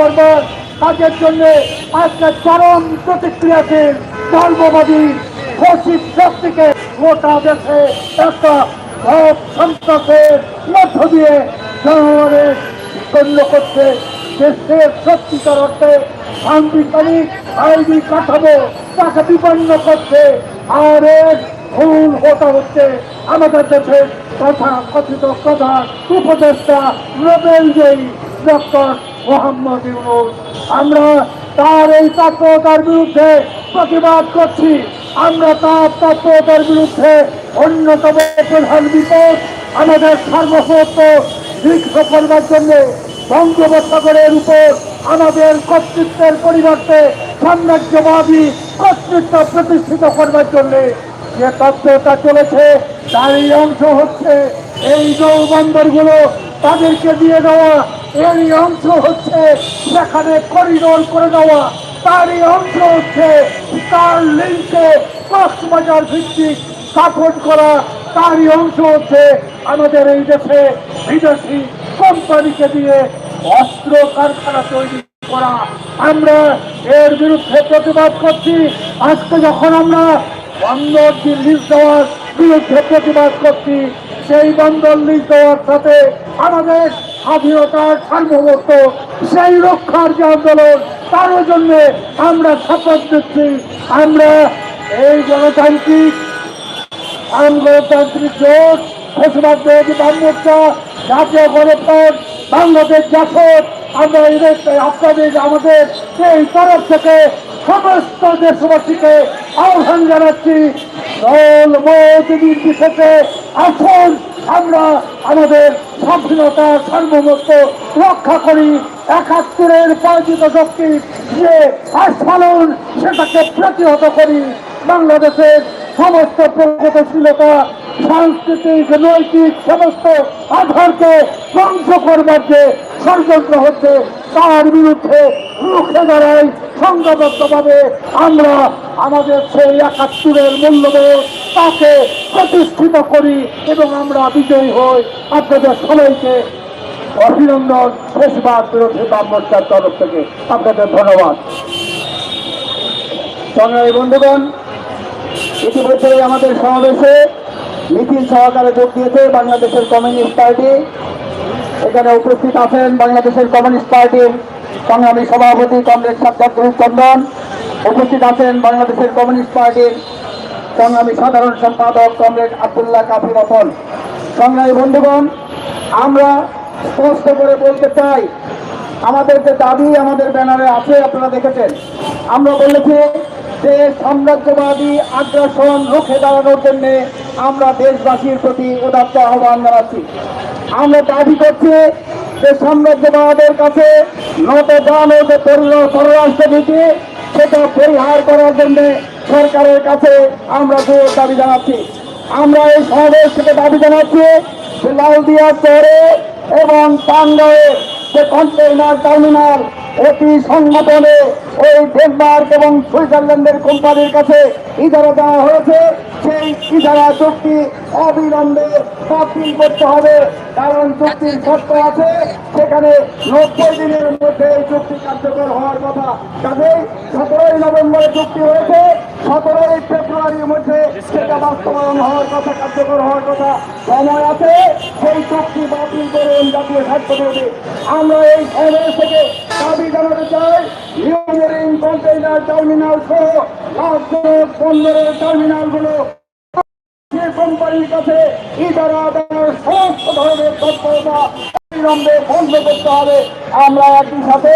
করবার কাজের জন্য আজকে চরম প্রতিক্রিয়াশীল ধর্মবাদী ফসিক শক্তিকে গোটা দেশে একটা সব সন্ত্রাসের মধ্য দিয়ে জনগণের গণ্য করছে। দেশের সত্যিকার অর্থে সাংবিধানিক আইনি কাঠামো তাকে বিপন্ন করছে। আর ভুল হতা হচ্ছে আমাদের দেশের কথা কথিত প্রধান উপদেষ্টা নোবেল জয়ী ডক্টর মোহাম্মদ ইউনুস, আমরা তার এই তৎপরতার বিরুদ্ধে প্রতিবাদ করছি। আমরা তার তৎপরতার বিরুদ্ধে অন্যতম প্রধান বিপদ আমাদের সার্বভৌমত্ব দীর্ঘ করবার জন্য বঙ্গোপসাগরের উপর আমাদের কর্তৃত্বের পরিবর্তে সাম্রাজ্যবাদী কর্তৃত্ব প্রতিষ্ঠিত করবার জন্য যে তত্ত্বটা চলেছে, তারই অংশ হচ্ছে এই নৌবন্দরগুলো তাদেরকে দিয়ে দেওয়া, এরই অংশ হচ্ছে সেখানে করিডোর করে দেওয়া, তারই অংশ হচ্ছে তার লিঙ্কে কক্সবাজার ভিত্তিক স্থাপন করা, তারই অংশ হচ্ছে আমাদের এই দেশে বিদেশি কোম্পানিকে দিয়ে অস্ত্র কারখানা তৈরি করা। আমরা এর বিরুদ্ধে প্রতিবাদ করছি। আজকে যখন আমরা বন্দর লিজ দেওয়ার বিরুদ্ধে প্রতিবাদ করছি, সেই বন্দর লিজ দেওয়ার সাথে আমাদের স্বাধীনতার সার্বভৌমত্ব, সেই রক্ষার যে আন্দোলন তার জন্য আমরা শপথ দিচ্ছি আমরা এই গণতান্ত্রিক গণতান্ত্রিক জোট ফেসবাদ বিরোধী বাম মোর্চা, জাতীয় গণফ্রন্ট বাংলাদেশ জাসদ। আমরা আপনাদের আমাদের সেই তরফ থেকে সমস্ত দেশবাসীকে আহ্বান জানাচ্ছি। দল মত নির্বিশেষে আসুন। আমরা আমাদের স্বাধীনতা, সার্বভৌমত্ব রক্ষা করি। একাত্তরের পরাজিত শক্তির যে আস্ফালন সেটাকে প্রতিহত করি। বাংলাদেশের সমস্ত প্রগতিশীলতা, সাংস্কৃতিক, নৈতিক সমস্ত আধারকে ধ্বংস করবার যে ষড়যন্ত্র হচ্ছে, তার বিরুদ্ধে রুখে দাঁড়াই সংঘবদ্ধভাবে আমরা আমাদের সেই একাত্তরের মূল্যবোধ তাকে প্রতিষ্ঠিত করি এবং আমরা বিজয়ী হই। আপনাদের সবাইকে অভিনন্দন। শেষবার বিরোধী বাম মোর্চার তরফ থেকে আপনাদের ধন্যবাদ। সংগ্রামী বন্ধুগণ ইতিমধ্যে আমাদের সমাবেশে মিছিল সহকারে যোগ দিয়েছে বাংলাদেশের কমিউনিস্ট পার্টি। এখানে উপস্থিত আছেন বাংলাদেশের কমিউনিস্ট পার্টির সংগ্রামী সভাপতি কমরেড সাজ্জাদ চন্দন উপস্থিত আছেন বাংলাদেশের কমিউনিস্ট পার্টির সংগ্রামী সাধারণ সম্পাদক কমরেড আব্দুল্লাহ কাফি রতন। সংগ্রামী বন্ধুগণ, আমরা স্পষ্ট করে বলতে চাই, আমাদের যে দাবি, আমাদের ব্যানারে আছে, আপনারা দেখেছেন। আমরা বলেছি যে সাম্রাজ্যবাদী আগ্রাসন রুখে দাঁড়ানোর জন্য আমরা দেশবাসীর প্রতি উদাত্ত আহ্বান জানাচ্ছি। আমরা দাবি করছি যে সাম্রাজ্যবাদের কাছে নত দান ও যে পরি- পররাষ্ট্রনীতি, সেটা পরিহার করার জন্য সরকারের কাছে আমরা জোর দাবি জানাচ্ছি। আমরা এই সমাবেশ থেকে দাবি জানাচ্ছি লালদিয়া শহরে এবং টাঙ্গায়ে যে কন্টেইনার টার্মিনাল অতি সংগঠনে ওই ডেনমার্ক এবং সুইজারল্যান্ডের কোম্পানির কাছে ইজারা দেওয়া হয়েছে। সেই ইজারা চুক্তি অবিলম্বে বাতিল করতে হবে। কারণ চুক্তির শর্ত আছে। সেখানে নব্বই দিনের মধ্যে এই চুক্তি কার্যকর হওয়ার কথা। কাজেই সতেরোই নভেম্বরে চুক্তি হয়েছে। সতেরোই ফেব্রুয়ারির মধ্যে সেটা বাস্তবায়ন হওয়ার কথা, কার্যকর হওয়ার কথা সময় আছে। সেই চুক্তি বাতিল করুন জাতীয় স্বার্থ আমরা এই সমাবেশ থেকে দাবি জানাতে চাই। নিউমেরিং কন্টেইনার টার্মিনাল সহ লাভজনক বন্দরের টার্মিনালগুলো কোম্পানির কাছে ইজারা দেওয়ার সমস্ত ধরনের তৎপরতা অবিলম্বে বন্ধ করতে হবে। আমরা একই সাথে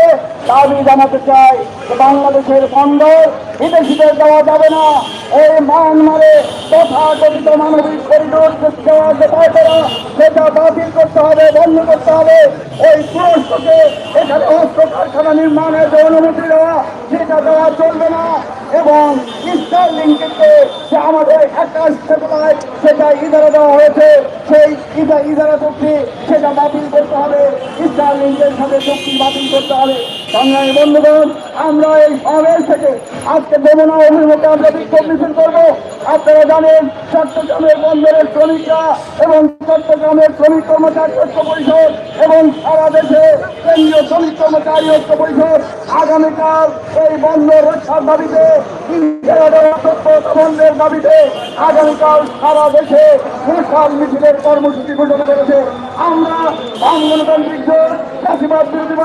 দাবি জানাতে চাই বাংলাদেশের বন্দর বিদেশিদের দেওয়া যাবে না। এই মায়ানমারে তথাকথিত মানবিক করিডোর সেটা বাতিল করতে হবে, বন্ধ করতে হবে। ওই তুরস্ককে এখানে অস্ত্র কারখানা নির্মাণের যে অনুমতি দেওয়া, সেটা দেওয়া চলবে না। এবং ইস্টার লিঙ্কেতে যে আমাদের আকাশ স্যাটেলাইট সেটা ইজারা দেওয়া হয়েছে। সেই ইজা ইজারা চুক্তি, সেটা বাতিল করতে হবে। ইস্টার লিঙ্কের সাথে চুক্তি বাতিল করতে হবে। বাংলায় বন্ধুগণ আমরা এই সমাবেশ থেকে আজকে যমুনা অভিমুখে আমরা বিক্ষোভ মিছিল করব। আপনারা জানেন, চট্টগ্রামের বন্দরের শ্রমিকরা এবং চট্টগ্রামের শ্রমিক কর্মচারী ঐক্য পরিষদ এবং সারা দেশে কেন্দ্রীয় শ্রমিক কর্মচারী ঐক্য পরিষদ আগামীকাল এই বন্দর রক্ষার দাবিতে বন্ধের দাবিতে আগামীকাল সারা দেশে বিশাল মিছিলের কর্মসূচি ঘোষণা করেছে। আমরা বিরোধী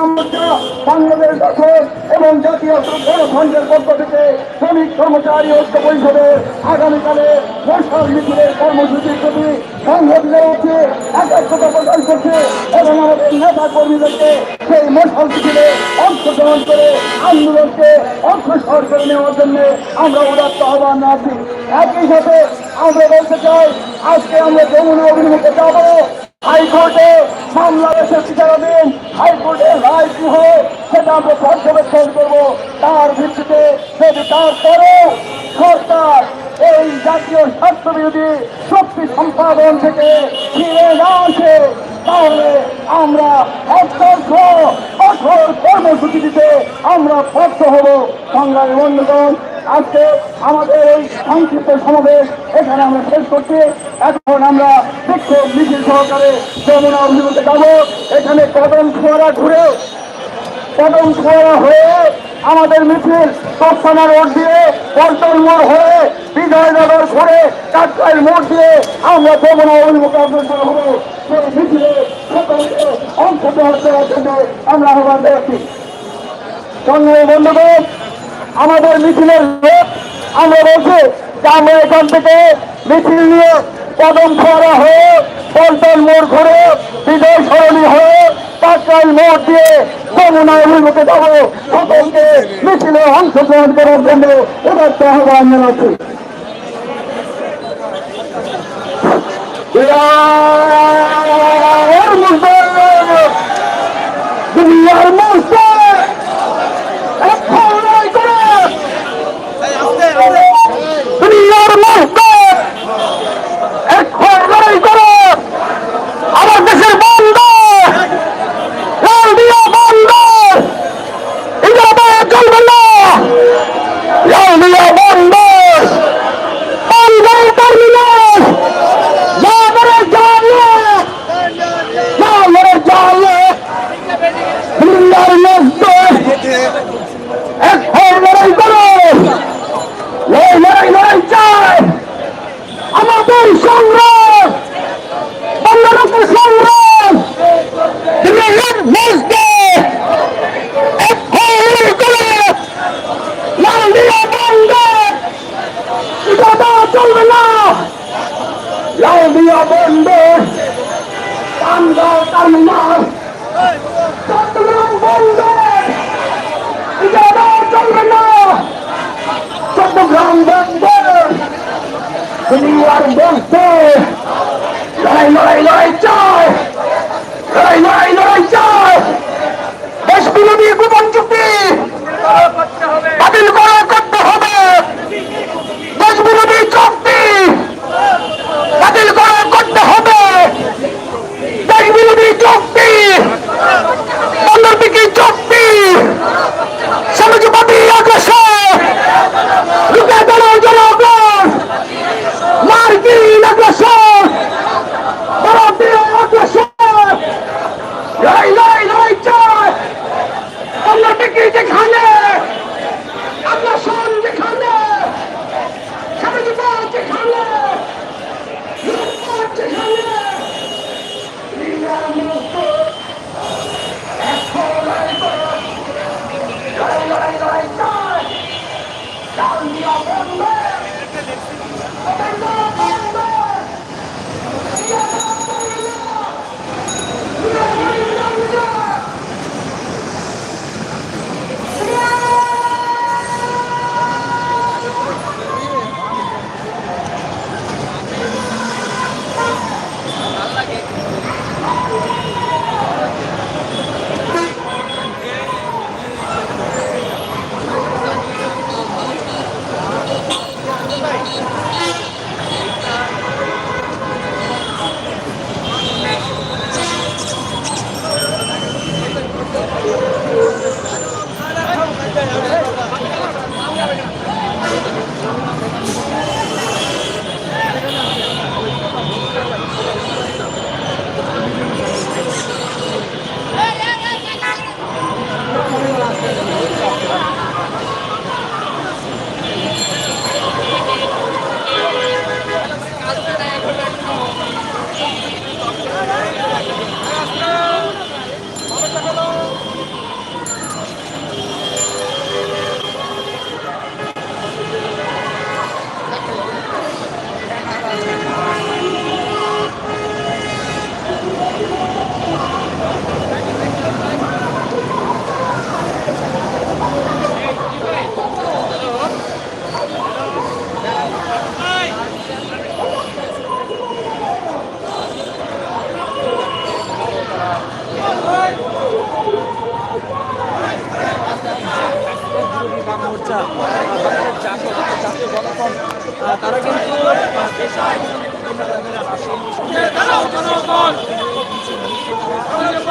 বাংলাদেশ দখল এবং জাতীয় গণফ্রন্টের পক্ষ থেকে শ্রমিক, কর্মচারী, ঐক্য পরিষদের আগামীকালে বর্ষার মিছিলের কর্মসূচির প্রতি সংহতি জানাচ্ছে একাত্মতা প্রকাশ করছে এবং আমাদের নেতা কর্মীদেরকে সেই মশাল মিছিলে অংশগ্রহণ করে আন্দোলনকে অগ্রসর করে নেওয়ার জন্য আমরা উদাত্ত আহ্বান জানাচ্ছি। একই সাথে আমরা বলতে চাই, আজকে আমরা যমুনা অভিমুখে যাব। হাইকোর্টে মামলা এসে বিচারাধীন হাইকোর্টের রায় কি হয় সেটা আমরা পর্যবেক্ষণ করব। তার ভিত্তিতে যদি তারপরে সরকার এই জাতীয় স্বার্থ বিরোধী শক্তি সম্পাদন থেকে ফিরে না আসে, তাহলে আমরা অত্যন্ত কঠোর কর্মসূচি দিতে আমরা বাধ্য হব। সংগ্রামী বন্ধুগণ আজকে আমাদের এই সংক্ষিপ্ত সমাবেশ এখানে আমরা শেষ করছি। এখন আমরা বিক্ষোভ মিছিল সহকারে যমুনা অভিমুখে যাব। এখানে কদম ফোয়ারা ঘুরে, কদম ফোয়ারা হয়ে আমাদের মিছিল তৎসানা রোড দিয়ে পল্টন মোড় হয়ে বিজয়নগর ঘুরে কাটকাইল মোড় দিয়ে আমরা যমুনা অভিমুখে অগ্রসর হব। সেই মিছিলে অংশগ্রহণ করার জন্য আমরা আহ্বান জানাচ্ছি। সংগ্রামী বন্ধুগণ। আমাদের মিছিলের লোক আমরা বলছি যে আমরা এখান থেকে মিছিল নিয়ে কদম ফোয়ারা হয়ে পল্টন মোড় ঘুরে বিজয় সরণী হয়ে কাকরাইল মোড় দিয়ে যমুনা অভিমুখে যাব সকলকে মিছিলে অংশগ্রহণ করার জন্য এবার তো আহ্বান জানাচ্ছি। দুনিয়ার মুসলিম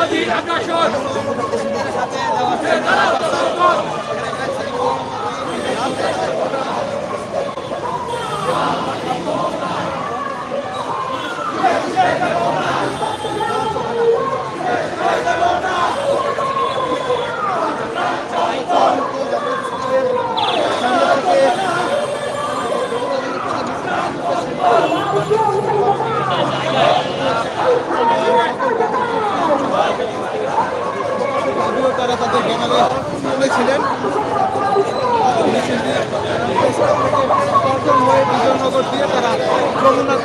Tira cachorro! Senado, socorro! Oh, my God. যদিও তারা তাদের ব্যানারে তুলেছিলেন হয়ে বিজয়নগর দিয়ে তারা যমুনার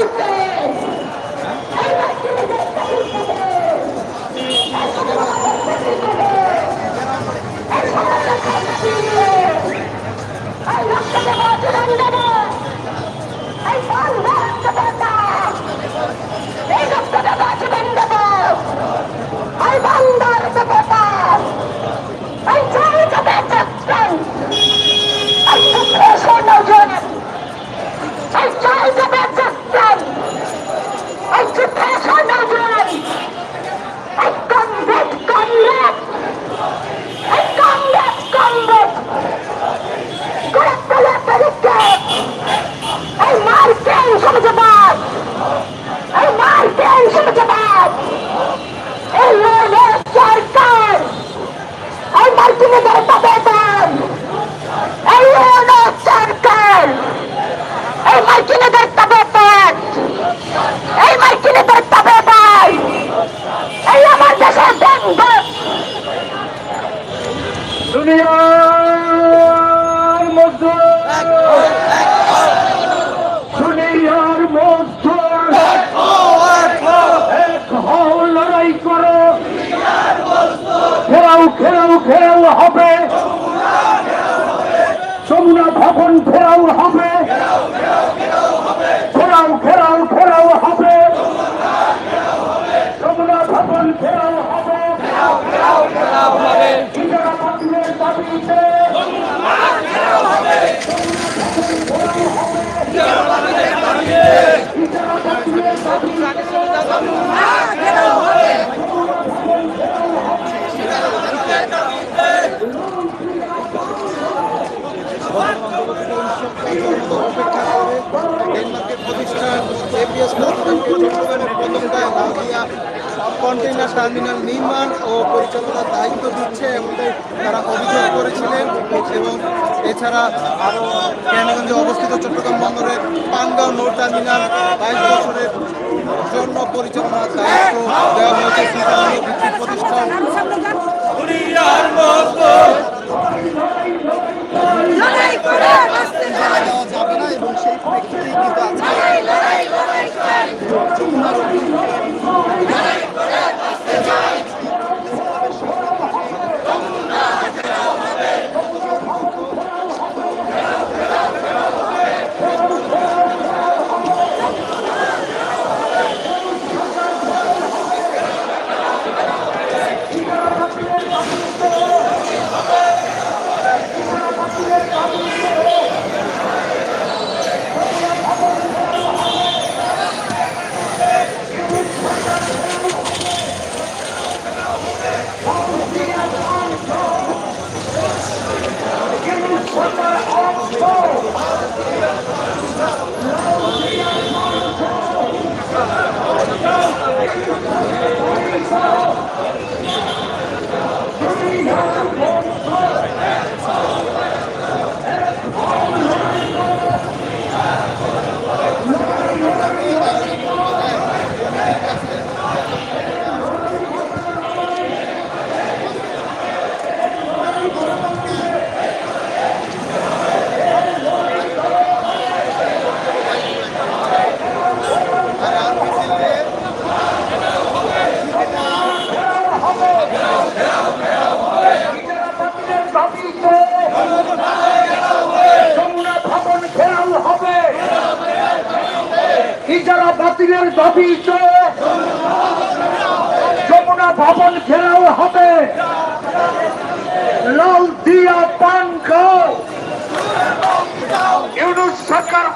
করতে নাজিয়া কন্টেইনার টার্মিনাল নির্মাণ ও পরিচালনার দায়িত্ব দিচ্ছে, এমনটাই তারা অভিযোগ করেছিলেন। এবং এছাড়া আরও কেরানীগঞ্জে অবস্থিত চট্টগ্রাম বন্দরের পানগাঁও নৌ টার্মিনাল বাইশ বছরের জন্য পরিচালনার দায়িত্ব দেওয়া হয়েছে। প্রতিষ্ঠান লড়াই করে বাঁচতে চাই যাবে না এবং সেই প্রেক্ষিতেই কিন্তু আজকে লড়াই লড়াই লড়াই চাই দাবিতে যমুনা ভবন ঘেরাও হবে ইজারা বাতিলের দাবিতে যমুনা ভবন ঘেরাও হবে। লাল দিয়া পান ইউনুস সরকার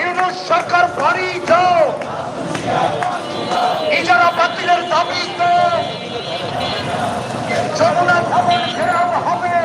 ইউনুস সরকার যাও ইজারা বাতিলের যমুনা ভবন ঘেরাও হবে।